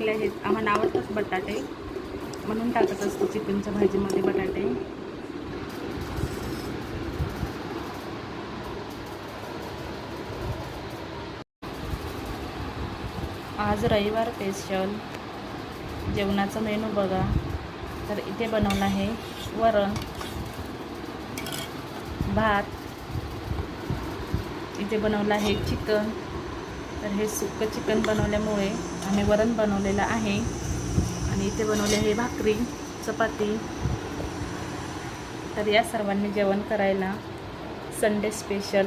टाकले आहेत. आम्हाला आवडतात बटाटे. म्हणून टाकत असतो चिकनच्या भाजीमध्ये बटाटे. आज रविवार स्पेशल जेवणाचा मेनू बघा. तर इथे बनवलं आहे वरण भात. इथे बनवलं आहे चिकन. तर हे सुकं चिकन बनवल्यामुळे आम्ही वरण बनवलेलं आहे. आणि इथे बनवले आहे भाकरी चपाती. तर या सर्वांनी जेवण करायला संडे स्पेशल